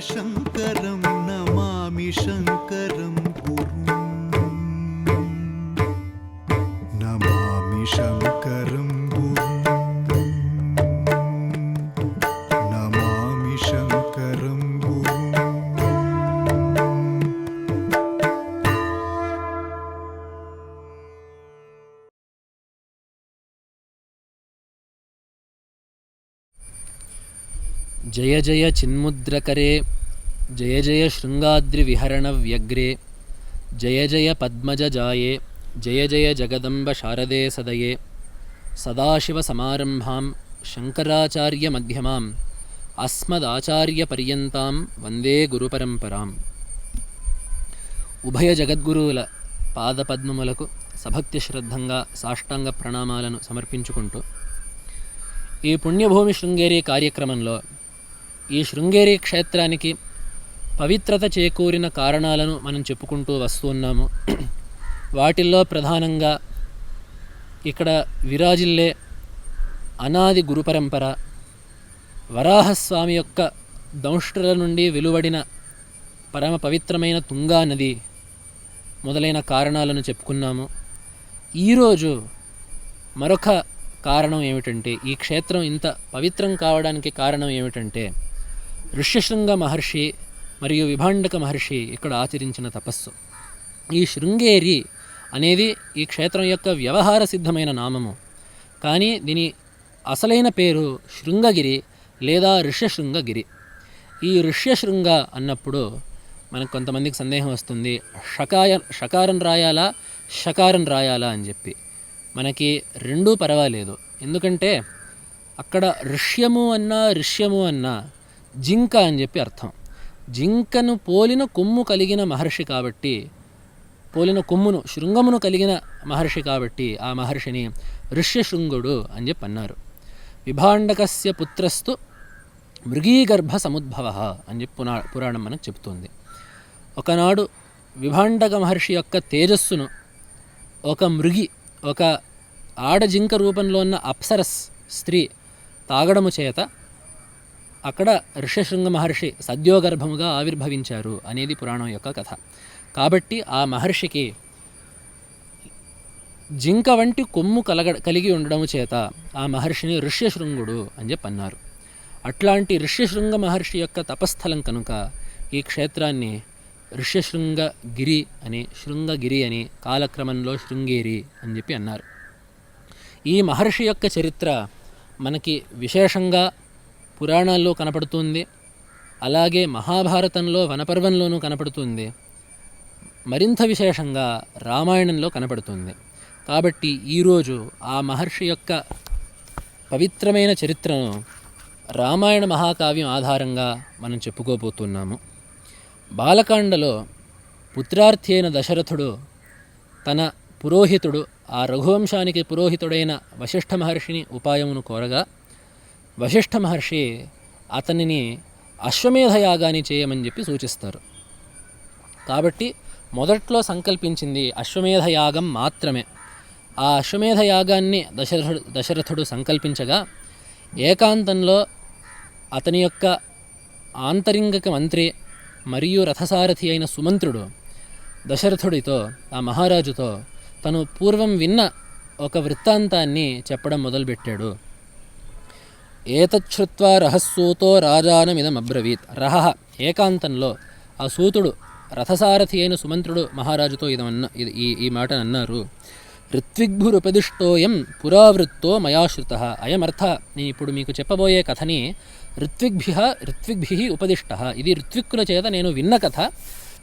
சங்கரம் நமாமி சங்கரம் குரும் நமாமி சங்கரம் జయ జయ చిన్ముద్రకరే జయ జయ శృంగాద్రివిహరణ వ్యగ్రే జయ జయ పద్మజాయే జయ జయ జగదంబ శారదే సదయే సదాశివసమారంభాం శంకరాచార్యమధ్యమాం అస్మదాచార్యపర్యంతాం వందే గురుపరంపరాం. ఉభయ జగద్గురువుల పాదపద్మములకు సభక్తి శ్రద్ధంగా సాష్టాంగ ప్రణామాలను సమర్పించుకుంటూ ఈ పుణ్యభూమి శృంగేరి కార్యక్రమంలో ఈ శృంగేరి క్షేత్రానికి పవిత్రత చేకూరిన కారణాలను మనం చెప్పుకుంటూ వస్తున్నాము వాటిల్లో ప్రధానంగా ఇక్కడ విరాజిల్లే అనాది గురు పరంపర వరాహస్వామి యొక్క దంష్టుల నుండి వెలువడిన పరమ పవిత్రమైన తుంగా నది మొదలైన కారణాలను చెప్పుకున్నాము. ఈరోజు మరొక కారణం ఏమిటంటే ఈ క్షేత్రం ఇంత పవిత్రం కావడానికి కారణం ఏమిటంటే ఋష్యశృంగ మహర్షి మరియు విభాండక మహర్షి ఇక్కడ ఆచరించిన తపస్సు. ఈ శృంగేరి అనేది ఈ క్షేత్రం యొక్క వ్యవహార సిద్ధమైన నామము. కానీ దీని అసలైన పేరు శృంగగిరి లేదా ఋష్యశృంగగిరి. ఈ ఋష్యశృంగ అన్నప్పుడు మనకు కొంతమందికి సందేహం వస్తుంది షకాయ షకారం రాయాలా షకారం రాయాలా? అని చెప్పి. మనకి రెండూ పర్వాలేదు. ఎందుకంటే అక్కడ ఋష్యము అన్నా ఋష్యము అన్నా జింక అని చెప్పి అర్థం. జింకను పోలిన కొమ్ము కలిగిన మహర్షి కాబట్టి పోలిన కొమ్మును శృంగమును కలిగిన మహర్షి కాబట్టి ఆ మహర్షిని ఋష్యశృంగుడు అని చెప్పి అన్నారు. విభాండకస్య పుత్రస్తు మృగీగర్భ సముద్భవ అని చెప్పి పునా పురాణం మనకు చెబుతుంది. ఒకనాడు విభాండక మహర్షి యొక్క తేజస్సును ఒక మృగి ఒక ఆడజింక రూపంలో ఉన్న అప్సరస్ స్త్రీ తాగడము చేత అక్కడ ఋషశృంగ మహర్షి సద్యోగర్భముగా ఆవిర్భవించారు అనేది పురాణం యొక్క కథ. కాబట్టి ఆ మహర్షికి జింక వంటి కొమ్ము కలగ కలిగి ఉండడము చేత ఆ మహర్షిని ఋష్యశృంగుడు అని చెప్పి అన్నారు. అట్లాంటి ఋష్యశృంగ మహర్షి యొక్క తపస్థలం కనుక ఈ క్షేత్రాన్ని ఋష్యశృంగగిరి అని శృంగగిరి అని కాలక్రమంలో శృంగేరి అని చెప్పి అన్నారు. ఈ మహర్షి యొక్క చరిత్ర మనకి విశేషంగా పురాణాల్లో కనపడుతుంది. అలాగే మహాభారతంలో వనపర్వంలోనూ కనపడుతుంది. మరింత విశేషంగా రామాయణంలో కనపడుతుంది. కాబట్టి ఈరోజు ఆ మహర్షి యొక్క పవిత్రమైన చరిత్రను రామాయణ మహాకావ్యం ఆధారంగా మనం చెప్పుకోబోతున్నాము. బాలకాండలో పుత్రార్థి అయిన దశరథుడు తన పురోహితుడు ఆ రఘువంశానికి పురోహితుడైన వశిష్ఠ మహర్షిని ఉపాయమును కోరగా వశిష్ఠ మహర్షి అతనిని అశ్వమేధ యాగాన్ని చేయమని చెప్పి సూచిస్తారు. కాబట్టి మొదట్లో సంకల్పించింది అశ్వమేధ యాగం మాత్రమే. ఆ అశ్వమేధ యాగాన్ని దశరథుడు దశరథుడు సంకల్పించగా ఏకాంతంలో అతని యొక్క ఆంతరింగక మంత్రి మరియు రథసారథి అయిన సుమంత్రుడు దశరథుడితో ఆ మహారాజుతో తను పూర్వం విన్న ఒక వృత్తాంతాన్ని చెప్పడం మొదలుపెట్టాడు. ఏతచ్చుత్వా రహస్సూతో రాజానమిదమబ్రవీత్. రహ ఏకాంతంలో ఆ సూతుడు రథసారథి అయిన సుమంత్రుడు మహారాజుతో ఇదమన్న ఇది ఈ ఈ మాటను అన్నారు ఋత్విగ్భురుపదిష్టోయం పురావృత్తో మయాశ్రుత. అయమర్థ నేను ఇప్పుడు మీకు చెప్పబోయే కథని ఋత్విగ్భ్య ఋత్విగ్భి ఉపదిష్ట. ఇది ఋత్విక్కుల చేత నేను విన్న కథ.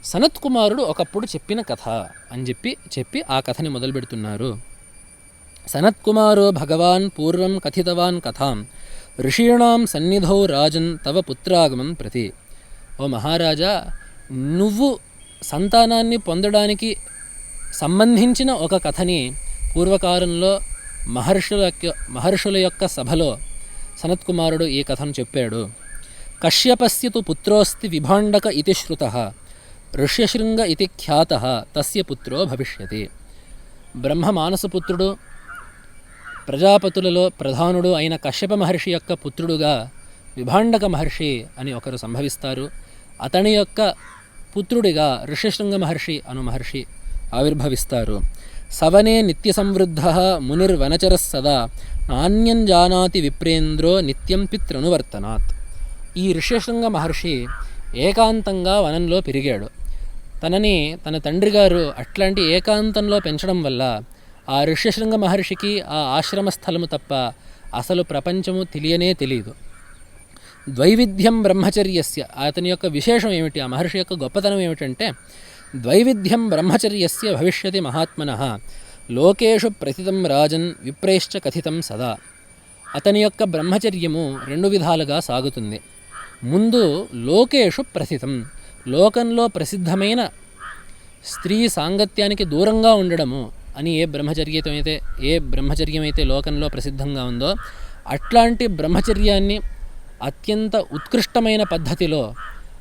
సనత్ కుమారుడు ఒకప్పుడు చెప్పిన కథ అని చెప్పి చెప్పి ఆ కథని మొదలు పెడుతున్నారు సనత్కుమారో భగవాన్ పూర్వం కథితవాన్ కథాం. ఋషీణాం సన్నిధౌ రాజన్ తవ పుత్రాగమం ప్రతి. ఓ మహారాజా నువ్వు సంతానాన్ని పొందడానికి సంబంధించిన ఒక కథని పూర్వకాలంలో మహర్షుల యొక్క మహర్షుల యొక్క సభలో సనత్కుమారుడు ఈ కథను చెప్పాడు. కశ్యపస్య తు పుత్రోస్తి విభాండక ఇది శ్రుత ఋష్యశృంగ ఇది ఖ్యాత తస్య పుత్రో భవిష్యతి. బ్రహ్మ మానసపుత్రుడు ప్రజాపతులలో ప్రధానుడు అయిన కశ్యప మహర్షి యొక్క పుత్రుడుగా విభాండక మహర్షి అని ఒకరు సంభవిస్తారు. అతని యొక్క పుత్రుడిగా ఋష్యశృంగ మహర్షి అను మహర్షి ఆవిర్భవిస్తారు. సవనే నిత్య సంవృద్ధ మునిర్వనచర సదా నాణ్యం జానాతి విప్రేంద్రో నిత్యం పిత్రనువర్తనాత్ ఈ ఋష్యశృంగ మహర్షి ఏకాంతంగా వనంలో పెరిగాడు. తనని తన తండ్రి గారు అట్లాంటి ఏకాంతంలో పెంచడం వల్ల ఆ ఋష్యశృంగ మహర్షికి ఆ ఆశ్రమ స్థలము తప్ప అసలు ప్రపంచము తెలియనే తెలియదు ద్వైవిధ్యం బ్రహ్మచర్యస్య. అతని యొక్క విశేషం ఏమిటి? ఆ మహర్షి యొక్క గొప్పతనం ఏమిటంటే ద్వైవిధ్యం బ్రహ్మచర్యస్య భవిష్యతి మహాత్మన. లోకేషు ప్రతితం రాజన్ విప్రేశ్చ కథితం సదా. అతని యొక్క బ్రహ్మచర్యము రెండు విధాలుగా సాగుతుంది. ముందు లోకేషు ప్రసిద్ధం లోకంలో ప్రసిద్ధమైన స్త్రీ సాంగత్యానికి దూరంగా ఉండడము అని ఏ బ్రహ్మచర్యతో అయితే ఏ బ్రహ్మచర్యం అయితే లోకంలో ప్రసిద్ధంగా ఉందో అట్లాంటి బ్రహ్మచర్యాన్ని అత్యంత ఉత్కృష్టమైన పద్ధతిలో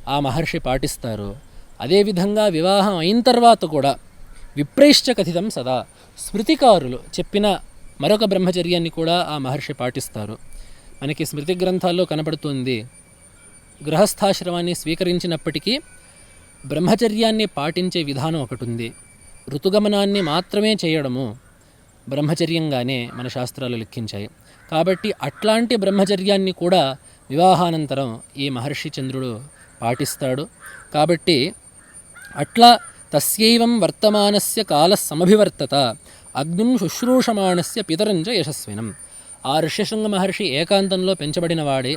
ఆ మహర్షి పాటిస్తారు. అదేవిధంగా వివాహం అయిన తర్వాత కూడా విప్రైశ్చ కథితం సదా స్మృతికారులు చెప్పిన మరొక బ్రహ్మచర్యాన్ని కూడా ఆ మహర్షి పాటిస్తారు. మనకి స్మృతి గ్రంథాల్లో కనపడుతుంది గృహస్థాశ్రమాన్ని స్వీకరించినప్పటికీ బ్రహ్మచర్యాన్ని పాటించే విధానం ఒకటి ఉంది ఋతుగమనాన్ని మాత్రమే చేయడము బ్రహ్మచర్యంగానే మన శాస్త్రాలు లెక్కించాయి. కాబట్టి అట్లాంటి బ్రహ్మచర్యాన్ని కూడా వివాహానంతరం ఈ మహర్షి చంద్రుడు పాటిస్తాడు. కాబట్టి అట్లా తస్యైవం వర్తమానస్య కాల సమభివర్తత అగ్నిం శుశ్రూషమాణస్య పితరంచ యశస్వినం. ఆ ఋష్యశృంగ మహర్షి ఏకాంతంలో పెంచబడిన వాడే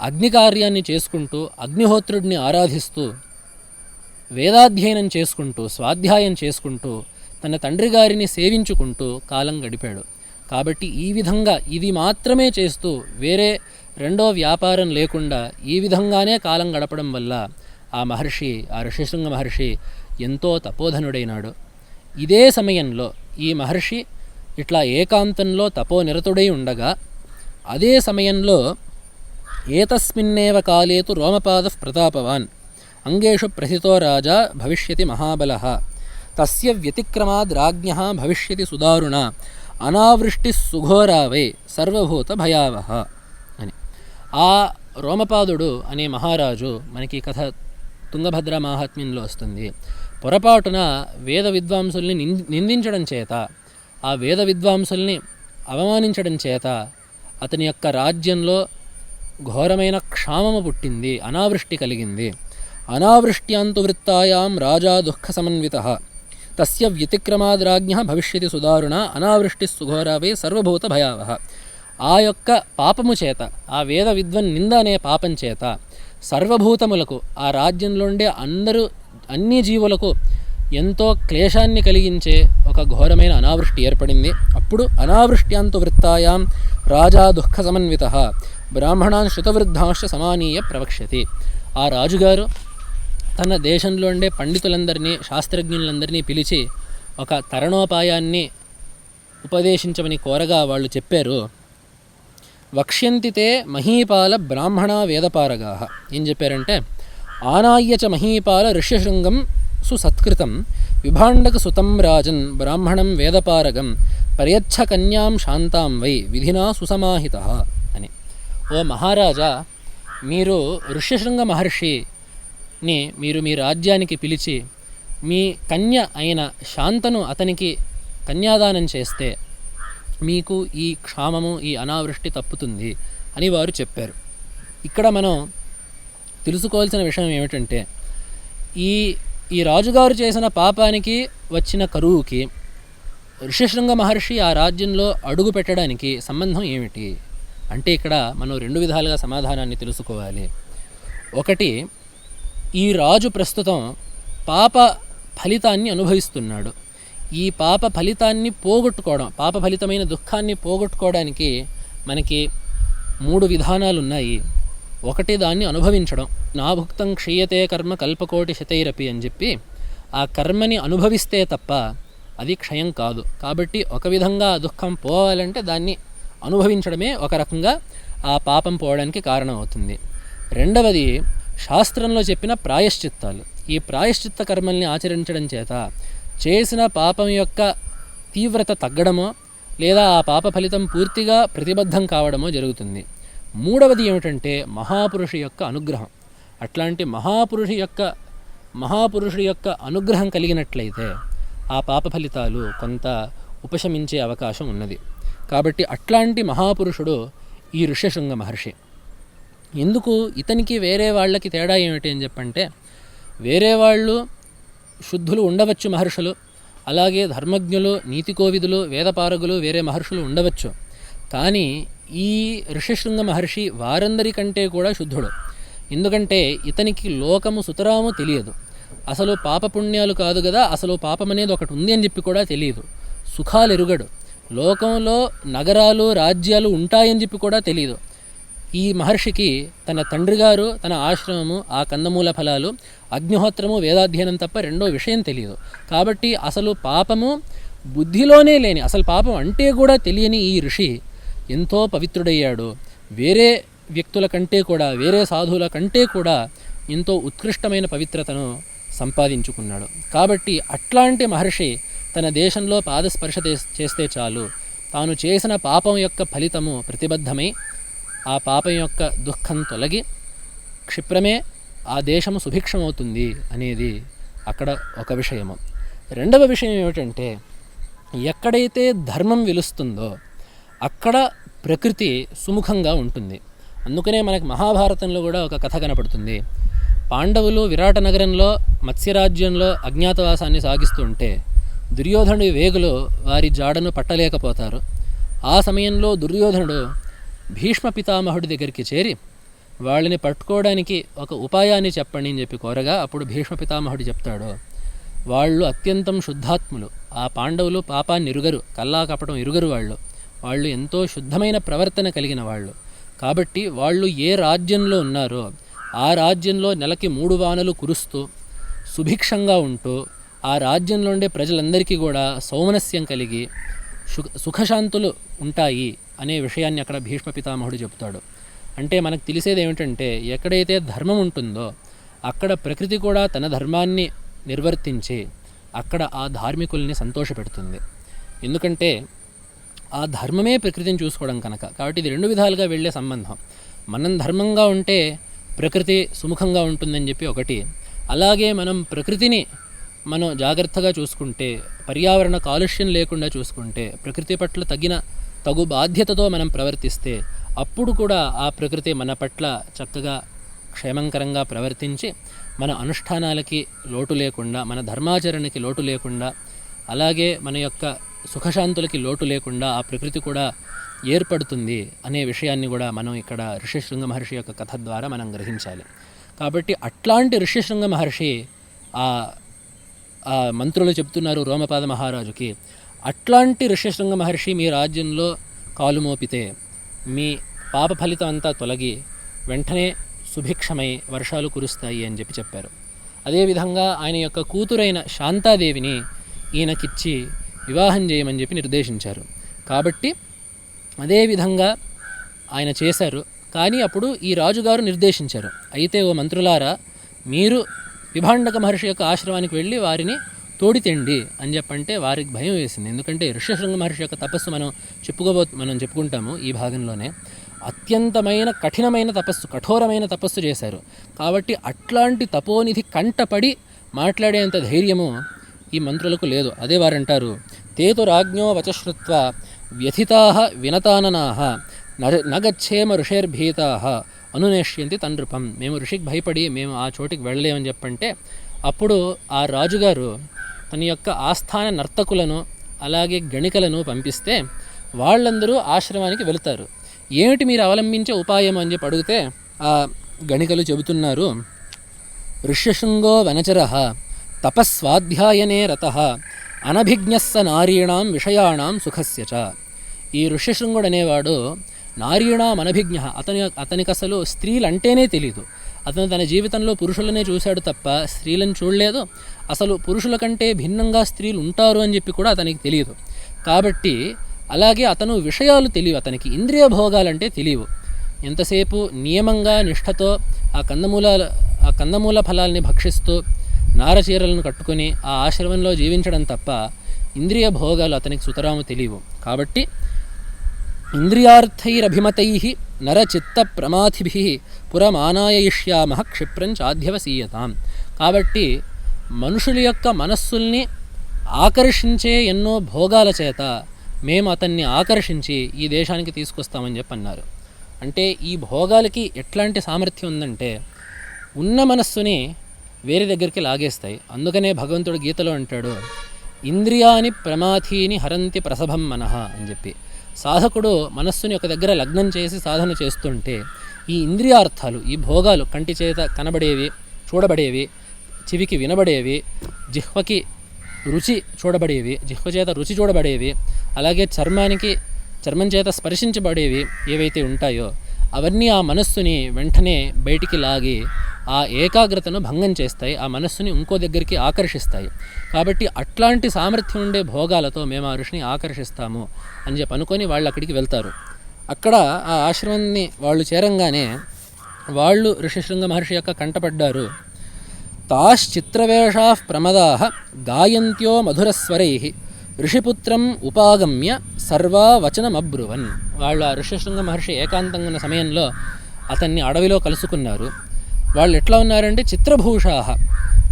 అగ్ని కార్యాన్ని చేసుకుంటూ అగ్నిహోత్రుడిని ఆరాధిస్తూ వేదాధ్యయనం చేసుకుంటూ స్వాధ్యాయం చేసుకుంటూ తన తండ్రి గారిని సేవించుకుంటూ కాలం గడిపాడు. కాబట్టి ఈ విధంగా ఇది మాత్రమే చేస్తూ వేరే రెండో వ్యాపారం లేకుండా ఈ విధంగానే కాలం గడపడం వల్ల ఆ మహర్షి ఆ ఋషిశృంగ మహర్షి ఎంతో తపోధనుడైనాడు. ఇదే సమయంలో ఈ మహర్షి ఇట్లా ఏకాంతంలో తపోనిరతుడై ఉండగా అదే సమయంలో ఏతస్మిన్నేవ కాలేతు రోమపాద ప్రతాపవాన్ అంగేషు ప్రథితో రాజా భవిష్యతి మహాబల. తస్య వ్యతిక్రమాద్ రాజ్ఞ భవిష్యతి సుదారుణ. అనావృష్టి సుఘోరావై సర్వభూత భయావహ అని. ఆ రోమపాదుడు అనే మహారాజు మనకి కథ తుంగభద్ర మాహాత్మ్యంలో వస్తుంది. పొరపాటున వేద విద్వాంసుల్ని నిందించడం చేత ఆ వేద విద్వాంసుల్ని అవమానించడం చేత అతని యొక్క రాజ్యంలో ఘోరమైన క్షామము పుట్టింది అనావృష్టి కలిగింది. అనావృష్ట్యాంతు వృత్తాయాం రాజా దుఃఖ సమన్విత తస్య వ్యతిక్రమాద్రాజ్ఞ భవిష్యతి సుదారుణ అనావృష్టి సుఘోరావే సర్వభూత భయావహ ఆ యొక్క పాపము చేత ఆ వేద విద్వన్ నింద అనే పాపం చేత సర్వభూతములకు ఆ రాజ్యంలో ఉండే అందరూ అన్ని జీవులకు ఎంతో క్లేశాన్ని కలిగించే ఒక ఘోరమైన అనావృష్టి ఏర్పడింది. అప్పుడు అనావృష్ట్యాంతు వృత్తాయాం రాజా దుఃఖ సమన్విత బ్రాహ్మణాన్ శృతవృద్ధాంశ సమానీయ ప్రవక్ష్యతి. ఆ రాజుగారు తన దేశంలో ఉండే పండితులందరినీ శాస్త్రజ్ఞులందరినీ పిలిచి ఒక తరణోపాయాన్ని ఉపదేశించమని కోరగా వాళ్ళు చెప్పారు. వక్ష్యంతితే మహీపాల బ్రాహ్మణ వేదపారగా. ఏం చెప్పారంటే ఆనాయ్యచ చ మహీపాల ఋష్యశృంగం సుసత్కృతం విభాండక సుతం రాజన్ బ్రాహ్మణం వేదపారగం పర్యచ్ఛ కన్యాం శాంతాం వై విధినా సుసమాహిత అని. ఓ మహారాజా మీరు ఋష్యశృంగ మహర్షి ని మీరు మీ రాజ్యానికి పిలిచి మీ కన్య అయిన శాంతను అతనికి కన్యాదానం చేస్తే మీకు ఈ క్షామము ఈ అనావృష్టి తప్పుతుంది అని వారు చెప్పారు. ఇక్కడ మనం తెలుసుకోవాల్సిన విషయం ఏమిటంటే ఈ ఈ రాజుగారు చేసిన పాపానికి వచ్చిన కరువుకి ఋషిశృంగ మహర్షి ఆ రాజ్యంలో అడుగు పెట్టడానికి సంబంధం ఏమిటి? అంటే ఇక్కడ మనం రెండు విధాలుగా సమాధానాన్ని తెలుసుకోవాలి. ఒకటి ఈ రాజు ప్రస్తుతం పాప ఫలితాన్ని అనుభవిస్తున్నాడు. ఈ పాప ఫలితాన్ని పోగొట్టుకోవడం పాప ఫలితమైన దుఃఖాన్ని పోగొట్టుకోవడానికి మనకి మూడు విధానాలు ఉన్నాయి ఒకటి దాన్ని అనుభవించడం నాభుక్తం క్షీయతే కర్మ కల్పకోటి శతైరపి అని చెప్పి ఆ కర్మని అనుభవిస్తే తప్ప అది క్షయం కాదు. కాబట్టి ఒక విధంగా ఆ దుఃఖం పోవాలంటే దాన్ని అనుభవించడమే ఒక రకంగా ఆ పాపం పోవడానికి కారణం అవుతుంది రెండవది శాస్త్రంలో చెప్పిన ప్రాయశ్చిత్తాలు. ఈ ప్రాయశ్చిత్త కర్మల్ని ఆచరించడం చేత చేసిన పాపం యొక్క తీవ్రత తగ్గడమో లేదా ఆ పాప ఫలితం పూర్తిగా ప్రతిబద్ధం కావడమో జరుగుతుంది. మూడవది ఏమిటంటే మహాపురుషు యొక్క అనుగ్రహం. అట్లాంటి మహాపురుషు యొక్క మహాపురుషుడి యొక్క అనుగ్రహం కలిగినట్లయితే ఆ పాప ఫలితాలు కొంత ఉపశమించే అవకాశం ఉన్నది. కాబట్టి అట్లాంటి మహాపురుషుడు ఈ ఋష్యశృంగ మహర్షి. ఎందుకు ఇతనికి వేరే వాళ్ళకి తేడా ఏమిటి అని చెప్పంటే వేరే వాళ్ళు శుద్ధులు ఉండవచ్చు మహర్షులు అలాగే ధర్మజ్ఞులు నీతికోవిదులు వేదపారగులు వేరే మహర్షులు ఉండవచ్చు. కానీ ఈ ఋషశృంగ మహర్షి వారందరికంటే కూడా శుద్ధుడు. ఎందుకంటే ఇతనికి లోకము సుతరాము తెలియదు. అసలు పాపపుణ్యాలు కాదు కదా అసలు పాపం అనేది ఒకటి ఉంది అని చెప్పి కూడా తెలియదు. సుఖాలు ఎరుగడు లోకంలో నగరాలు రాజ్యాలు ఉంటాయని చెప్పి కూడా తెలియదు. ఈ మహర్షికి తన తండ్రి గారు తన ఆశ్రమము ఆ కందమూల ఫలాలు అగ్నిహోత్రము వేదాధ్యయనం తప్ప రెండో విషయం తెలియదు. కాబట్టి అసలు పాపము బుద్ధిలోనే లేని అసలు పాపం అంటే కూడా తెలియని ఈ ఋషి ఎంతో పవిత్రుడయ్యాడు. వేరే వ్యక్తుల కంటే కూడా వేరే సాధువుల కంటే కూడా ఎంతో ఉత్కృష్టమైన పవిత్రతను సంపాదించుకున్నాడు. కాబట్టి అట్లాంటి మహర్షి తన దేశంలో పాదస్పర్శ చేస్తే చాలు. తాను చేసిన పాపం యొక్క ఫలితము ప్రతిబద్ధమై. ఆ పాపం యొక్క దుఃఖం తొలగి క్షిప్రమే ఆ దేశము సుభిక్షమవుతుంది అనేది అక్కడ ఒక విషయము. రెండవ విషయం ఏమిటంటే ఎక్కడైతే ధర్మం వెలుస్తుందో అక్కడ ప్రకృతి సుముఖంగా ఉంటుంది. అందుకనే మనకు మహాభారతంలో కూడా ఒక కథ కనపడుతుంది. పాండవులు విరాట నగరంలో మత్స్యరాజ్యంలో అజ్ఞాతవాసాన్ని సాగిస్తుంటే దుర్యోధనుడి వేగులు వారి జాడను పట్టలేకపోతారు. ఆ సమయంలో దుర్యోధనుడు భీష్మ పితామహుడి దగ్గరికి చేరి వాళ్ళని పట్టుకోవడానికి ఒక ఉపాయాన్ని చెప్పండి అని చెప్పి కోరగా అప్పుడు భీష్మ పితామహుడు చెప్తాడు. వాళ్ళు అత్యంతం శుద్ధాత్ములు. ఆ పాండవులు పాపాన్ని ఇరుగరు. కల్లా కపటం ఇరుగరు వాళ్ళు. వాళ్ళు ఎంతో శుద్ధమైన ప్రవర్తన కలిగిన వాళ్ళు. కాబట్టి వాళ్ళు ఏ రాజ్యంలో ఉన్నారో ఆ రాజ్యంలో నెలకి మూడు వానలు కురుస్తూ సుభిక్షంగా ఉంటూ ఆ రాజ్యంలో ఉండే ప్రజలందరికీ కూడా సౌమనస్యం కలిగి సుఖ సుఖశాంతులు ఉంటాయి. అనే విషయాన్ని అక్కడ భీష్మ పితామహుడు చెప్తాడు. అంటే మనకు తెలిసేది ఏమిటంటే ఎక్కడైతే ధర్మం ఉంటుందో అక్కడ ప్రకృతి కూడా తన ధర్మాన్ని నిర్వర్తించి అక్కడ ఆ ధార్మికుల్ని సంతోషపెడుతుంది. ఎందుకంటే ఆ ధర్మమే ప్రకృతిని చూసుకోవడం కనుక. కాబట్టి ఇది రెండు విధాలుగా వెళ్ళే సంబంధం. మనం ధర్మంగా ఉంటే ప్రకృతి సుముఖంగా ఉంటుందని చెప్పి ఒకటి. అలాగే మనం ప్రకృతిని మనం జాగ్రత్తగా చూసుకుంటే పర్యావరణ కాలుష్యం లేకుండా చూసుకుంటే ప్రకృతి పట్ల తగిన తగు బాధ్యతతో మనం ప్రవర్తిస్తే అప్పుడు కూడా ఆ ప్రకృతి మన పట్ల చక్కగా క్షేమంకరంగా ప్రవర్తించి మన అనుష్ఠానాలకి లోటు లేకుండా మన ధర్మాచరణకి లోటు లేకుండా అలాగే మన యొక్క సుఖశాంతులకి లోటు లేకుండా ఆ ప్రకృతి కూడా ఏర్పడుతుంది అనే విషయాన్ని కూడా మనం ఇక్కడ ఋషిశృంగ మహర్షి యొక్క కథ ద్వారా మనం గ్రహించాలి. కాబట్టి అట్లాంటి ఋషిశృంగ మహర్షి ఆ ఆ మంత్రులు చెప్తున్నారు రోమపాద మహారాజుకి అట్లాంటి ఋష్యశృంగ మహర్షి మీ రాజ్యంలో కాలు మోపితే మీ పాప ఫలితం అంతా తొలగి వెంటనే సుభిక్షమై వర్షాలు కురుస్తాయి అని చెప్పి చెప్పారు. అదేవిధంగా ఆయన యొక్క కూతురైన శాంతాదేవిని ఈయనకిచ్చి వివాహం చేయమని చెప్పి నిర్దేశించారు. కాబట్టి అదేవిధంగా ఆయన చేశారు. కానీ అప్పుడు ఈ రాజుగారు నిర్దేశించారు. అయితే ఓ మంత్రులారా మీరు విభాండక మహర్షి యొక్క ఆశ్రమానికి వెళ్ళి వారిని తోడితెండి అని చెప్పంటే వారికి భయం వేసింది. ఎందుకంటే ఋష్యశృంగ మహర్షి యొక్క తపస్సు మనం చెప్పుకోబో మనం చెప్పుకుంటాము ఈ భాగంలోనే. అత్యంతమైన కఠినమైన తపస్సు కఠోరమైన తపస్సు చేశారు. కాబట్టి అట్లాంటి తపోనిధి కంటపడి మాట్లాడేంత ధైర్యము ఈ మంత్రులకు లేదు. అదే వారంటారు తేతు రాజ్ఞో వచశ్రుత్వ వ్యథితా వినతాననాహ నర నగచ్చేమ ఋషేర్భీతా అనునేష్యంతి తండ్రుపం మేము ఋషికి భయపడి మేము ఆ చోటికి వెళ్ళలేమని చెప్పంటే అప్పుడు ఆ రాజుగారు తన యొక్క ఆస్థాన నర్తకులను అలాగే గణికలను పంపిస్తే వాళ్ళందరూ ఆశ్రమానికి వెళుతారు. ఏమిటి మీరు అవలంబించే ఉపాయం అని చెప్పి అడిగితే ఆ గణికలు చెబుతున్నారు ఋష్యశృంగో వనచర తపస్వాధ్యాయనే రత అనభిజ్ఞస్స నారీణాం విషయాణం సుఖస్య చ. ఈ ఋష్యశృంగుడు అనేవాడు నారీణామనభిజ్ఞ అతని అతనికి అసలు స్త్రీలు అంటేనే తెలియదు అతను తన జీవితంలో పురుషులనే చూశాడు తప్ప స్త్రీలను చూడలేదు. అసలు పురుషుల కంటే భిన్నంగా స్త్రీలు ఉంటారు అని చెప్పి కూడా అతనికి తెలియదు. కాబట్టి అలాగే అతను విషయాలు తెలియవు. అతనికి ఇంద్రియ భోగాలంటే తెలియవు. ఎంతసేపు నియమంగా నిష్ఠతో ఆ కందమూల ఆ కందమూల ఫలాల్ని భక్షిస్తూ నారచీరలను కట్టుకొని ఆ ఆశ్రమంలో జీవించడం తప్ప ఇంద్రియ భోగాలు అతనికి సుతరాము తెలియవు. కాబట్టి ఇంద్రియార్థైరభిమతై నరచిత్త ప్రమాథిభి పురమానాయయిష్యామ క్షిప్రం చాధ్యవసీయతాం. కాబట్టి మనుషుల యొక్క మనస్సుల్ని ఆకర్షించే ఎన్నో భోగాల చేత మేము అతన్ని ఆకర్షించి ఈ దేశానికి తీసుకొస్తామని చెప్పన్నారు. అంటే ఈ భోగాలకి ఎట్లాంటి సామర్థ్యం ఉందంటే ఉన్న మనస్సుని వేరే దగ్గరికి లాగేస్తాయి. అందుకనే భగవంతుడు గీతలో అంటాడు ఇంద్రియాని ప్రమాథీని హరంతి ప్రసభం మనః అని చెప్పి. సాధకుడు మనస్సుని ఒక దగ్గర లగ్నం చేసి సాధన చేస్తుంటే ఈ ఇంద్రియార్థాలు ఈ భోగాలు కంటి చేత కనబడేవి చూడబడేవి చెవికి వినబడేవి జిహ్వకి రుచి చూడబడేవి జిహ్వ చేత రుచి చూడబడేవి అలాగే చర్మానికి చర్మం చేత స్పర్శించబడేవి ఏవైతే ఉంటాయో అవన్నీ ఆ మనస్సుని వెంటనే బయటికి లాగి ఆ ఏకాగ్రతను భంగం చేస్తాయి ఆ మనస్సుని ఇంకో దగ్గరికి ఆకర్షిస్తాయి. కాబట్టి అట్లాంటి సామర్థ్యం ఉండే భోగాలతో మేము ఆ ఋషిని ఆకర్షిస్తాము అని చెప్పి అనుకొని వాళ్ళు అక్కడికి వెళ్తారు. అక్కడ ఆ ఆశ్రమాన్ని వాళ్ళు చేరంగానే వాళ్ళు ఋషిశృంగ మహర్షి యొక్క కంటపడ్డారు. తాశ్చిత్రవేషా ప్రమదా గాయంత్యో మధురస్వరై ఋషిపుత్రం ఉపాగమ్య సర్వావచనమబ్రువన్. వాళ్ళు ఆ ఋషిశృంగ మహర్షి ఏకాంతంగా ఉన్న సమయంలో అతన్ని అడవిలో కలుసుకున్నారు. వాళ్ళు ఎట్లా ఉన్నారంటే చిత్రభూషా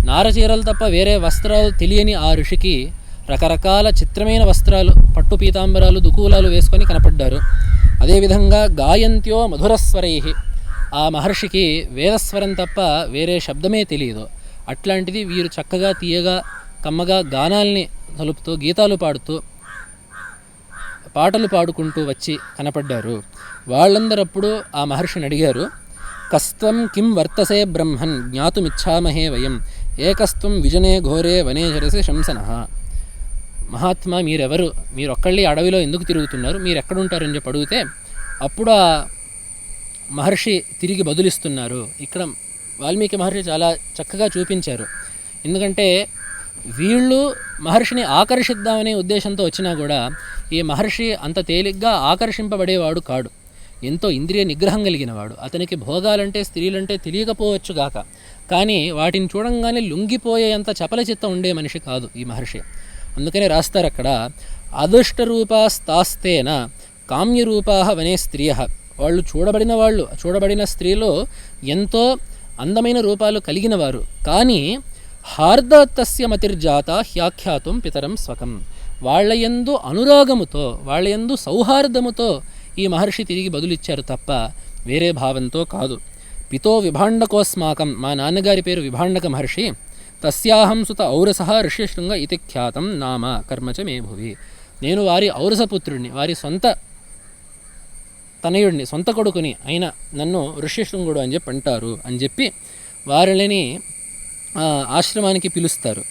నారచీరలు తప్ప వేరే వస్త్రాలు తెలియని ఆ ఋషికి రకరకాల చిత్రమైన వస్త్రాలు పట్టు పీతాంబరాలు దుకూలాలు వేసుకొని కనపడ్డారు. అదేవిధంగా గాయంత్యో మధురస్వరై. ఆ మహర్షికి వేదస్వరం తప్ప వేరే శబ్దమే తెలియదు. అట్లాంటిది వీరు చక్కగా తీయగా కమ్మగా గానాల్ని తలుపుతూ గీతాలు పాడుతూ పాటలు పాడుకుంటూ వచ్చి కనపడ్డారు. వాళ్ళందరప్పుడు ఆ మహర్షిని అడిగారు కస్త్వం కిం వర్తసే బ్రహ్మన్? జ్ఞాతుమిచ్చామహే వయం. ఏకస్త్వం విజనే ఘోరే వనే జరసి శంసన. మహాత్మా మీరెవరు? మీరు ఒక్కళ్ళి అడవిలో ఎందుకు తిరుగుతున్నారు? మీరు ఎక్కడుంటారని చెప్పి అడిగితే అప్పుడు ఆ మహర్షి తిరిగి బదులిస్తున్నారు. ఇక్కడ వాల్మీకి మహర్షి చాలా చక్కగా చూపించారు. ఎందుకంటే వీళ్ళు మహర్షిని ఆకర్షిద్దామనే ఉద్దేశంతో వచ్చినా కూడా ఈ మహర్షి అంత తేలిగ్గా ఆకర్షింపబడేవాడు కాడు. ఎంతో ఇంద్రియ నిగ్రహం కలిగినవాడు అతనికి భోగాలంటే స్త్రీలంటే తెలియకపోవచ్చు గాక. కానీ వాటిని చూడంగానే లొంగిపోయేంత చపల చిత్తం ఉండే మనిషి కాదు ఈ మహర్షి. అందుకనే రాస్తారు అక్కడ అదృష్టరూపాస్తాస్తేన కామ్యరూపా వనే స్త్రియ. వాళ్ళు చూడబడిన వాళ్ళు చూడబడిన స్త్రీలో ఎంతో అందమైన రూపాలు కలిగిన వారు. కానీ హార్దత్తస్య మతిర్జాత హ్యాఖ్యాతం పితరం స్వకం. వాళ్ళయందు అనురాగముతో వాళ్ళయందు సౌహార్దముతో ఈ మహర్షి తిరిగి బదులిచ్చారు తప్ప వేరే భావంతో కాదు. పితో విభాండకోస్మాకం మా నాన్నగారి పేరు విభాండక మహర్షి తస్యాహం సుత ఔరస ఋష్యశృంగ ఇతి ఖ్యాతం నామ కర్మచ మే భువి. నేను వారి ఔరసపుత్రుడిని వారి సొంత తనయుడిని సొంత కొడుకుని అయిన నన్ను ఋష్యశృంగుడు అని చెప్పి అంటారు అని చెప్పి వారిని ఆశ్రమానికి పిలుస్తారు.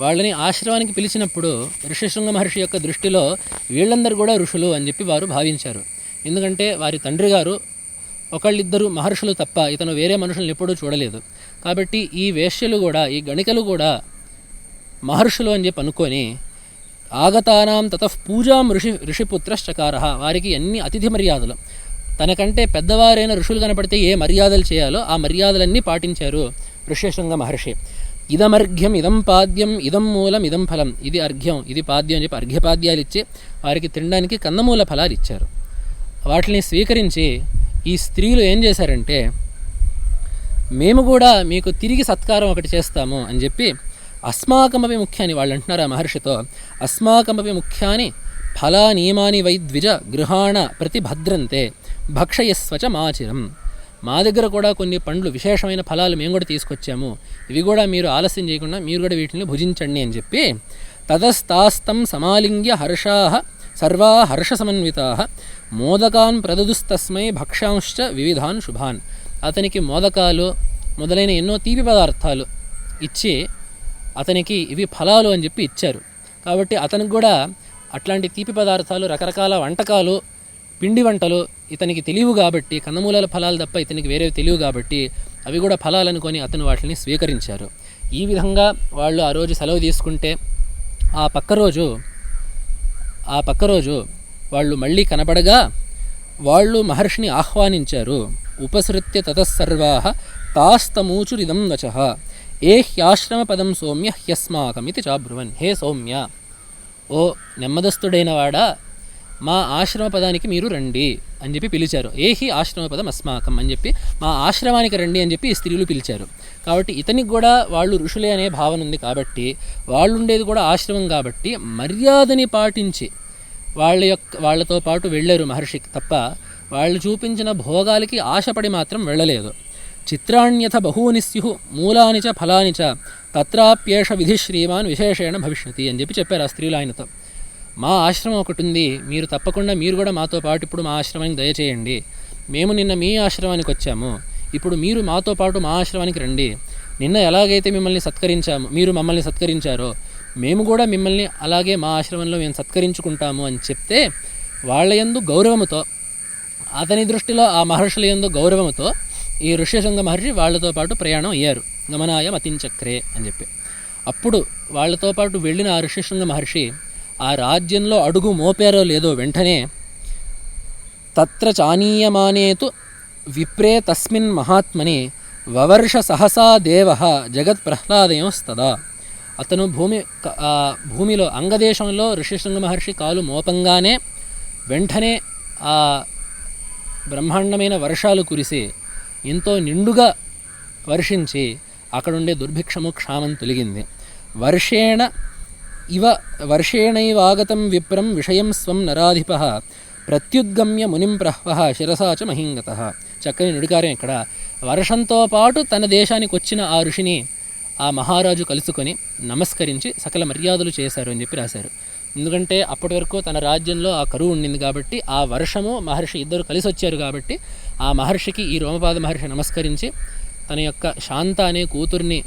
వాళ్ళని ఆశ్రమానికి పిలిచినప్పుడు ఋషిశృంగ మహర్షి యొక్క దృష్టిలో వీళ్ళందరూ కూడా ఋషులు అని చెప్పి వారు భావించారు. ఎందుకంటే వారి తండ్రి గారు ఒకళ్ళిద్దరు మహర్షులు తప్ప ఇతను వేరే మనుషులను ఎప్పుడూ చూడలేదు. కాబట్టి ఈ వేష్యలు కూడా ఈ గణికలు కూడా మహర్షులు అని చెప్పి అనుకొని ఆగతానాం తత పూజాం ఋషి ఋషిపుత్రశ్చకార వారికి అన్ని అతిథి మర్యాదలు. తనకంటే పెద్దవారైన ఋషులు కనపడితే ఏ మర్యాదలు చేయాలో ఆ మర్యాదలన్నీ పాటించారు ఋష్యశృంగ మహర్షి. ఇదమర్ఘ్యం ఇదం పాద్యం ఇదం మూలం ఇదం ఫలం. ఇది అర్ఘ్యం ఇది పాద్యం అని చెప్పి అర్ఘ్యపాద్యాలు ఇచ్చి వారికి తినడానికి కందమూల ఫలాలు ఇచ్చారు. వాటిని స్వీకరించి ఈ స్త్రీలు ఏం చేశారంటే మేము కూడా మీకు తిరిగి సత్కారం ఒకటి చేస్తాము అని చెప్పి అస్మాకమపి ముఖ్యాన్ని వాళ్ళు అంటున్నారు ఆ మహర్షితో. అస్మాకమపి ముఖ్యాని ఫలా నియమాని వైద్విజ గృహాణ ప్రతిభద్రంతే భక్షయస్వచ మాచిరం. మా దగ్గర కూడా కొన్ని పండ్లు విశేషమైన ఫలాలు మేము కూడా తీసుకొచ్చాము. ఇవి కూడా మీరు ఆలస్యం చేయకుండా మీరు కూడా వీటిని భుజించండి అని చెప్పి తదస్తాస్తం సమాలింగ్య హర్షాహ సర్వా హర్ష సమన్వితా మోదకాన్ ప్రదదుస్తస్మై భక్షాంశ్చ వివిధాన్ శుభాన్. అతనికి మోదకాలు మొదలైన ఎన్నో తీపి పదార్థాలు ఇచ్చి అతనికి ఇవి ఫలాలు అని చెప్పి ఇచ్చారు. కాబట్టి అతనికి కూడా అట్లాంటి తీపి పదార్థాలు రకరకాల వంటకాలు పిండి వంటలు ఇతనికి తెలియవు కాబట్టి కందమూలాల ఫలాలు తప్ప ఇతనికి వేరేవి తెలియవు కాబట్టి అవి కూడా ఫలాలనుకొని అతను వాటిని స్వీకరించారు. ఈ విధంగా వాళ్ళు ఆ రోజు సెలవు తీసుకుంటే ఆ పక్క రోజు ఆ పక్క రోజు వాళ్ళు మళ్ళీ కనబడగా వాళ్ళు మహర్షిని ఆహ్వానించారు. ఉపసృత్య తతసర్వా తాస్తమూచురిదం వచ ఏ హ్యాశ్రమ పదం సౌమ్య హ్యస్మాకమితి చాబ్రువన్. హే సౌమ్య! ఓ నెమ్మదస్తుడైన వాడా మా ఆశ్రమ పదానికి మీరు రండి అని చెప్పి పిలిచారు. ఏహి ఆశ్రమ పదం అస్మాకం అని చెప్పి మా ఆశ్రమానికి రండి అని చెప్పి స్త్రీలు పిలిచారు. కాబట్టి ఇతనికి కూడా వాళ్ళు ఋషులే అనే భావన ఉంది కాబట్టి వాళ్ళు ఉండేది కూడా ఆశ్రమం కాబట్టి మర్యాదని పాటించి వాళ్ళ యొక్క వాళ్ళతో పాటు వెళ్ళారు మహర్షికి తప్ప వాళ్ళు చూపించిన భోగాలకి ఆశపడి మాత్రం వెళ్ళలేదు. చిత్రాణ్యథ బహూని స్యు మూలాని చ ఫలాని చ తత్రాప్యేష విధి శ్రీమాన్ విశేషేణ భవిష్యతి అని చెప్పి చెప్పారు ఆ స్త్రీలు ఆయనతో. మా ఆశ్రమం ఒకటి ఉంది మీరు తప్పకుండా మీరు కూడా మాతో పాటు ఇప్పుడు మా ఆశ్రమానికి దయచేయండి. మేము నిన్న మీ ఆశ్రమానికి వచ్చాము. ఇప్పుడు మీరు మాతో పాటు మా ఆశ్రమానికి రండి. నిన్న ఎలాగైతే మిమ్మల్ని సత్కరించాము మీరు మమ్మల్ని సత్కరించారో మేము కూడా మిమ్మల్ని అలాగే మా ఆశ్రమంలో మేము సత్కరించుకుంటాము అని చెప్తే వాళ్ళ యందు గౌరవముతో అతని దృష్టిలో ఆ మహర్షుల యందు గౌరవముతో ఈ ఋష్యశృంగ మహర్షి వాళ్ళతో పాటు ప్రయాణం అయ్యారు. గమనాయ మతించక్రే అని చెప్పి. అప్పుడు వాళ్ళతో పాటు వెళ్ళిన ఆ ఋష్యశృంగ మహర్షి ఆ రాజ్యంలో అడుగు మోపారో లేదో వెంటనే తత్ర చానీయమానేతు విప్రే తస్మిన్ మహాత్మని వవర్ష సహసా దేవ జగత్ ప్రహ్లాదయంస్తదా అతను భూమి భూమిలో అంగదేశంలో ఋషిశృంగ మహర్షి కాలు మోపంగానే వెంటనే ఆ బ్రహ్మాండమైన వర్షాలు కురిసి ఎంతో నిండుగా వర్షించి అక్కడుండే దుర్భిక్షము క్షామం తొలగింది. వర్షేణ ఇవ వర్షేణైవాగతం విప్రం విషయం స్వం నరాధిప. ప్రత్యుద్గమ్య మునిం ప్రహ్వ శిరసా చ మహింగత. చక్కని నుడికారం ఇక్కడ. వర్షంతో పాటు తన దేశానికి వచ్చిన ఆ ఋషిని ఆ మహారాజు కలుసుకొని నమస్కరించి సకల మర్యాదలు చేశారు అని చెప్పి రాశారు. ఎందుకంటే అప్పటి వరకు తన రాజ్యంలో ఆ కరువు ఉండింది కాబట్టి ఆ వర్షము మహర్షి ఇద్దరు కలిసి వచ్చారు కాబట్టి ఆ మహర్షికి ఈ రోమపాద మహర్షి నమస్కరించి తన యొక్క శాంత అనే కూతుర్ని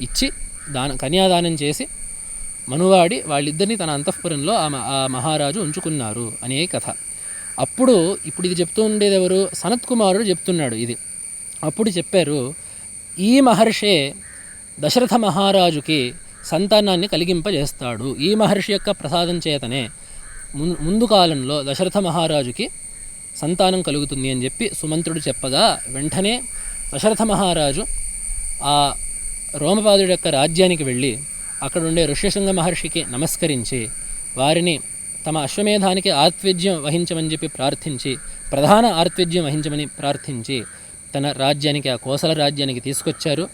ఇచ్చి దాన కన్యాదానం చేసి మనువాడి వాళ్ళిద్దరిని తన అంతఃపురంలో ఆ ఆ మహారాజు ఉంచుకున్నారు అనే కథ. అప్పుడు ఇప్పుడు ఇది చెప్తూ ఉండేది ఎవరు? సనత్ కుమారుడు చెప్తున్నాడు ఇది. అప్పుడు చెప్పారు ఈ మహర్షే దశరథ మహారాజుకి సంతానాన్ని కలిగింపజేస్తాడు. ఈ మహర్షి యొక్క ప్రసాదం చేతనే ముం- ముందు కాలంలో దశరథ మహారాజుకి సంతానం కలుగుతుంది అని చెప్పి సుమంత్రుడు చెప్పగా వెంటనే దశరథ మహారాజు ఆ రోమపాదుడి యొక్క రాజ్యానికి వెళ్ళి అక్కడ ఉండే ఋష్యశృంగ మహర్షికి నమస్కరించి వారిని తమ అశ్వమేధానికి ఆత్వేజ్యం వహించమని చెప్పి ప్రార్థించి ప్రధాన ఆర్త్వేజ్యం వహించమని ప్రార్థించి తన రాజ్యానికి ఆ కోసల రాజ్యానికి తీసుకొచ్చారు.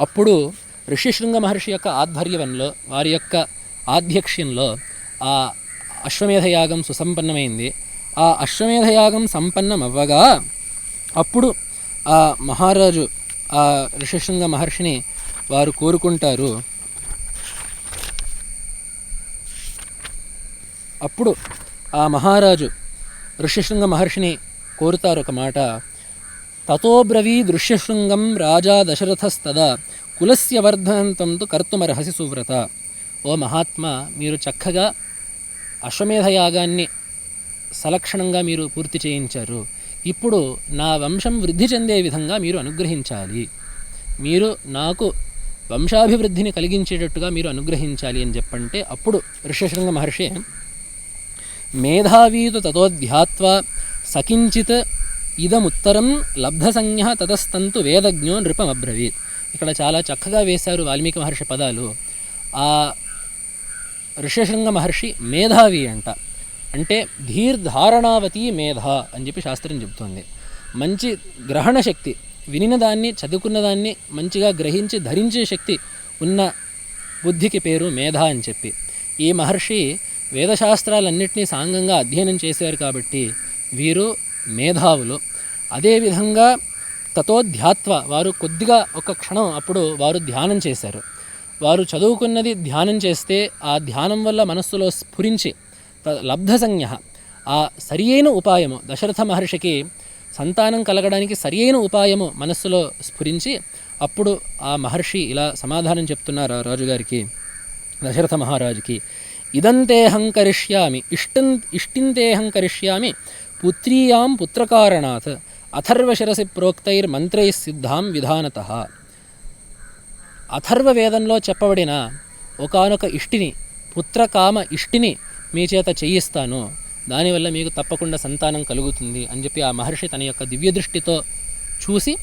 అప్పుడు ఋషిశృంగ మహర్షి యొక్క ఆధ్వర్యంలో వారి యొక్క ఆధ్యక్ష్యంలో ఆ అశ్వమేధ యాగం సుసంపన్నమైంది. ఆ అశ్వమేధయాగం సంపన్నం సంపన్నమవ్వగా అప్పుడు ఆ మహారాజు ఆ ఋషిశృంగ మహర్షిని వారు కోరుకుంటారు. అప్పుడు ఆ మహారాజు ఋష్యశృంగ మహర్షిని కోరుతారు ఒక మాట. తతోబ్రవీ దృశ్యశృంగం రాజా దశరథస్తదా కులస్య వర్ధనంతం కర్తుమర్హసి సువ్రత. ఓ మహాత్మా మీరు చక్కగా అశ్వమేధ యాగాన్ని సలక్షణంగా మీరు పూర్తి చేయించారు. ఇప్పుడు నా వంశం వృద్ధి చెందే విధంగా మీరు అనుగ్రహించాలి. మీరు నాకు వంశాభివృద్ధిని కలిగించేటట్టుగా మీరు అనుగ్రహించాలి అని చెప్పంటే అప్పుడు ఋష్యశృంగ మహర్షి మేధావీతు తతోధ్యాత్వా సకించిత్ ఇదముత్తరం లబ్ధసంజ్ఞ తతస్తంతు వేదజ్ఞో నృపమబ్రవీత్. ఇక్కడ చాలా చక్కగా వేశారు వాల్మీకి మహర్షి పదాలు. ఆ ఋషశృంగ మహర్షి మేధావి అంట. అంటే ధీర్ధారణావతి మేధ అని చెప్పి శాస్త్రం చెబుతోంది. మంచి గ్రహణ శక్తి వినిన దాన్ని చదువుకున్న దాన్ని మంచిగా గ్రహించి ధరించే శక్తి ఉన్న బుద్ధికి పేరు మేధ అని చెప్పి. ఈ మహర్షి వేదశాస్త్రాలన్నింటినీ సాంగంగా అధ్యయనం చేశారు కాబట్టి వీరు మేధావులు. అదేవిధంగా తతోధ్యాత్వ వారు కొద్దిగా ఒక క్షణం అప్పుడు వారు ధ్యానం చేశారు. వారు చదువుకున్నది ధ్యానం చేస్తే ఆ ధ్యానం వల్ల మనస్సులో స్ఫురించి లబ్ధ లబ్ధసంజ్ఞ ఆ సరియైన ఉపాయము దశరథ మహర్షికి సంతానం కలగడానికి సరియైన ఉపాయము మనస్సులో స్ఫురించి అప్పుడు ఆ మహర్షి ఇలా సమాధానం చెప్తున్నారు రాజుగారికి దశరథ మహారాజుకి. ఇదంతేహం కరిష్యామి ఇష్టం ఇష్టింతేహం కరిష్యామి పుత్రీయాం పుత్రకారణాత్ అథర్వశిరసి ప్రోక్తైర్మంత్రై సిద్ధాం విధానత. అథర్వ వేదంలో చెప్పబడిన ఒకానొక ఇష్టిని పుత్రకామ ఇష్టిని మీ చేత చేయిస్తాను. దానివల్ల మీకు తప్పకుండా సంతానం కలుగుతుంది అని చెప్పి ఆ మహర్షి తన యొక్క దివ్యదృష్టితో చూసి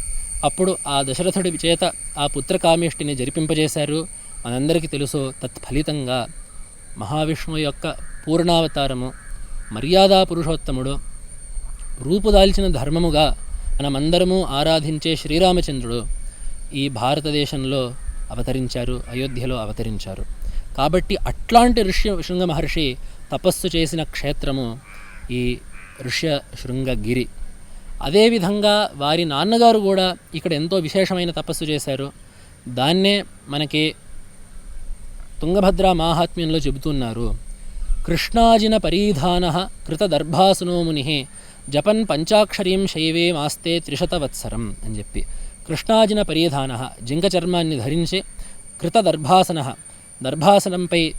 అప్పుడు ఆ దశరథుడి చేత ఆ పుత్రకామేష్టిని జరిపింపజేశారు. మనందరికీ తెలుసు తత్ఫలితంగా మహావిష్ణువు యొక్క పూర్ణావతారము మర్యాదా పురుషోత్తముడు రూపుదాల్చిన ధర్మముగా మనమందరము ఆరాధించే శ్రీరామచంద్రుడు ఈ భారతదేశంలో అవతరించారు అయోధ్యలో అవతరించారు. కాబట్టి అట్లాంటి ఋష్య శృంగ మహర్షి తపస్సు చేసిన క్షేత్రము ఈ ఋష్య శృంగగిరి. అదేవిధంగా వారి నాన్నగారు కూడా ఇక్కడ ఎంతో విశేషమైన తపస్సు చేశారు. దాన్నే మనకి తుంగభద్ర మాహాత్మ్యంలో చెబుతున్నారు. కృష్ణాజిన పరీధాన కృతదర్భాసునో ముని జపన్ పంచాక్షరీం శైవే మాస్తే త్రిశతవత్సరం అని చెప్పి. కృష్ణాజిన పరీధాన జింక చర్మాన్ని ధరించి కృతదర్భాసన దర్భాసనంపై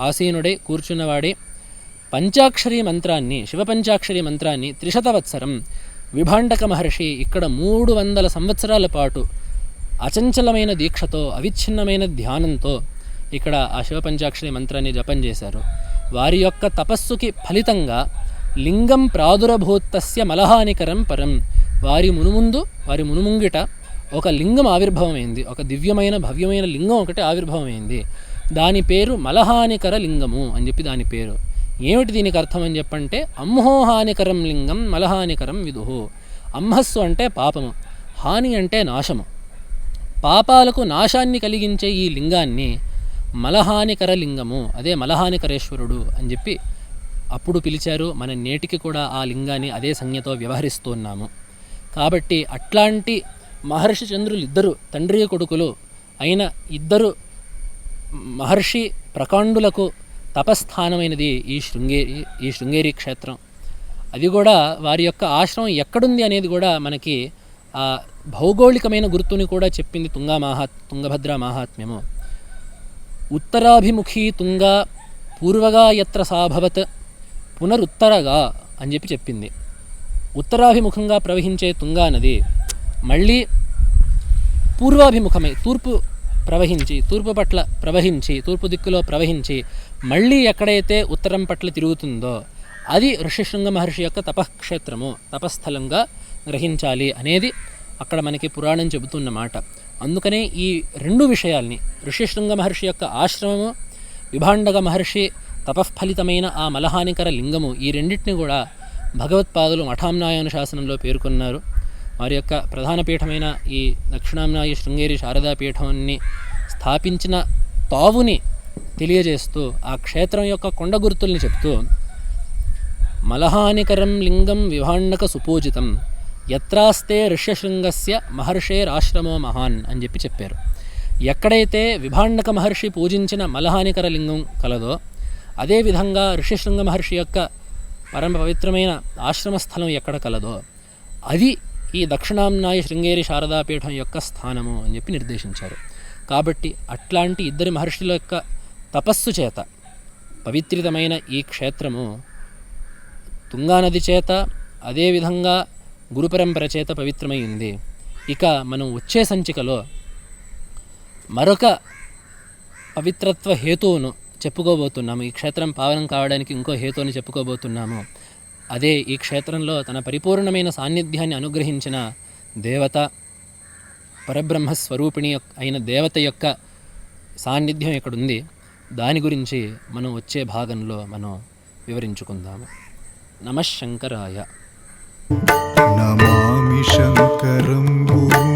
ఆసీనుడై కూర్చున్నవాడే పంచాక్షరీ మంత్రాన్ని శివపంచాక్షరి మంత్రాన్ని త్రిశతవత్సరం. విభాండక మహర్షి ఇక్కడ మూడు వందల సంవత్సరాల పాటు అచంచలమైన దీక్షతో అవిచ్ఛిన్నమైన ధ్యానంతో ఇక్కడ ఆ శివపంచాక్షరి మంత్రాన్ని జపం చేశారు. వారి యొక్క తపస్సుకి ఫలితంగా లింగం ప్రాదురభూతస్య మలహానికరం పరం. వారి మునుముందు వారి మునుముంగిట ఒక లింగం ఆవిర్భవమైంది. ఒక దివ్యమైన భవ్యమైన లింగం ఒకటి ఆవిర్భవమైంది. దాని పేరు మలహానికర లింగము అని చెప్పి దాని పేరు. ఏమిటి దీనికి అర్థం అని చెప్పంటే అమ్మోహానికరం లింగం మలహానికరం విదుహు. అమ్మస్సు అంటే పాపము హాని అంటే నాశము. పాపాలకు నాశాన్ని కలిగించే ఈ లింగాన్ని మలహానికర లింగము అదే మలహానికరేశ్వరుడు అని చెప్పి అప్పుడు పిలిచారు. మన నేటికి కూడా ఆ లింగాన్ని అదే సంజ్ఞతో వ్యవహరిస్తున్నాము. కాబట్టి అట్లాంటి మహర్షి చంద్రులు ఇద్దరు తండ్రి కొడుకులు అయిన ఇద్దరు మహర్షి ప్రకాండులకు తపస్థానమైనది ఈ శృంగేరి ఈ శృంగేరి క్షేత్రం. అది కూడా వారి యొక్క ఆశ్రమం ఎక్కడుంది అనేది కూడా మనకి ఆ భౌగోళికమైన గుర్తుని కూడా చెప్పింది తుంగా మహాత్ తుంగభద్ర మహాత్మ్యము. ఉత్తరాభిముఖీ తుంగా పూర్వగా ఎత్ర సాభవత్ పునరుత్తరగా అని చెప్పి చెప్పింది. ఉత్తరాభిముఖంగా ప్రవహించే తుంగా నది మళ్ళీ పూర్వాభిముఖమై తూర్పు ప్రవహించి తూర్పు పట్ల ప్రవహించి తూర్పు దిక్కులో ప్రవహించి మళ్ళీ ఎక్కడైతే ఉత్తరం పట్ల తిరుగుతుందో అది ఋషిశృంగ మహర్షి యొక్క తపఃక్షేత్రము తపస్థలంగా గ్రహించాలి అనేది అక్కడ మనకి పురాణం చెబుతున్న మాట. అందుకనే ఈ రెండు విషయాల్ని ఋషిశృంగ మహర్షి యొక్క ఆశ్రమము విభాండక మహర్షి తపఃఫలితమైన ఆ మలహానికర లింగము ఈ రెండింటిని కూడా భగవత్పాదులు మఠాంనాయన శాసనంలో పేర్కొన్నారు. వారి యొక్క ప్రధాన పీఠమైన ఈ దక్షిణాంనాయ శృంగేరి శారదా పీఠాన్ని స్థాపించిన తావుని తెలియజేస్తూ ఆ క్షేత్రం యొక్క కొండ గుర్తుల్ని చెప్తూ మలహానికరం లింగం విభాండక సుపూజితం యత్రాస్తే ఋష్యశృంగస్య మహర్షేరాశ్రమో మహాన్ అని చెప్పి చెప్పారు. ఎక్కడైతే విభాండక మహర్షి పూజించిన మలహానికర లింగం కలదో అదేవిధంగా ఋషిశృంగ మహర్షి యొక్క పరమ పవిత్రమైన ఆశ్రమ స్థలం ఎక్కడ కలదో అది ఈ దక్షిణాంనాయ శృంగేరి శారదాపీఠం యొక్క స్థానము అని చెప్పి నిర్దేశించారు. కాబట్టి అట్లాంటి ఇద్దరి మహర్షుల యొక్క తపస్సు చేత పవిత్రితమైన ఈ క్షేత్రము తుంగానది చేత అదేవిధంగా గురుపరంపర చేత పవిత్రమైంది. ఇక మనం వచ్చే సంచికలో మరొక పవిత్రత్వ హేతువును చెప్పుకోబోతున్నాము. ఈ క్షేత్రం పావనం కావడానికి ఇంకో హేతువుని చెప్పుకోబోతున్నాము. అదే ఈ క్షేత్రంలో తన పరిపూర్ణమైన సాన్నిధ్యాన్ని అనుగ్రహించిన దేవత పరబ్రహ్మ స్వరూపిణి యొక్క- అయిన దేవత యొక్క సాన్నిధ్యం ఇక్కడ ఉంది దాని గురించి మనం వచ్చే భాగంలో మనం వివరించుకుందాము. నమశంకరాయ नमामि शङ्करम् भूमि